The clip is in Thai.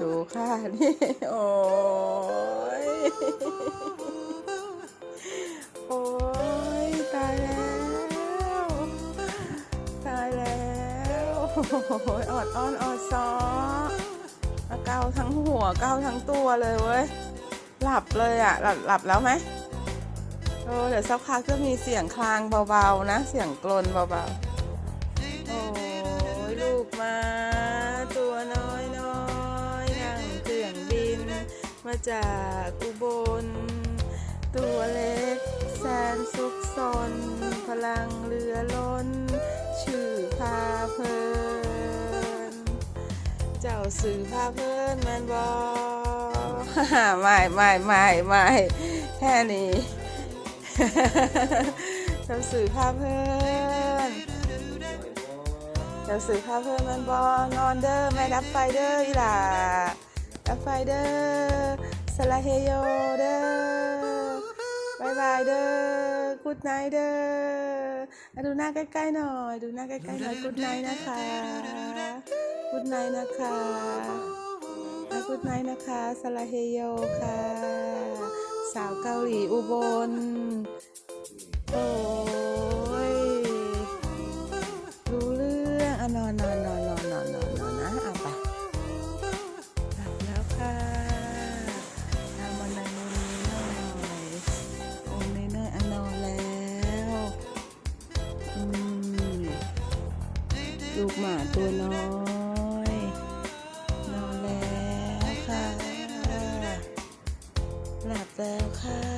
ดูค่ะนี่โอ้ยโอ้ยตายแล้ว ตายแล้วโอ้ยอดอ้อนอดซ้อแล้วเกาทั้งหัวเกาทั้งตัวเลยเว้ย หลับเลยอะ หลับหลับแล้วไหมเออเดี๋ยวสักพักจะมีเสียงคลางเบาๆนะ เสียงกลนเบาๆ จากอุบล ตัวเล็กแสนสุขสน พลังเรือล้น ชื่อพาเพลิน เจ้าสื่อพาเพลินแมนบอไม่ไม่ไม่ไม่แค่นี้เจ้าสื่อพาเพลินเจ้าสื่อพาเพลินแมนบอนอนเด้อแม่ดับไฟเด้ออีหล่าดับไฟเด้อ สลาเฮโยเด้อบายบายเด้อกูดไนเด้อดูหน้าใกล้ๆหน่อย ดูหน้าใกล้ๆหน่อยกูดไนนะคะกูดไนนะคะกูดไนนะคะสลาเฮโยค่ะ สาวเกาหลีอุบลโอ้ ลูกหมาตัวน้อย นอนแล้วค่ะ หลับแล้วค่ะ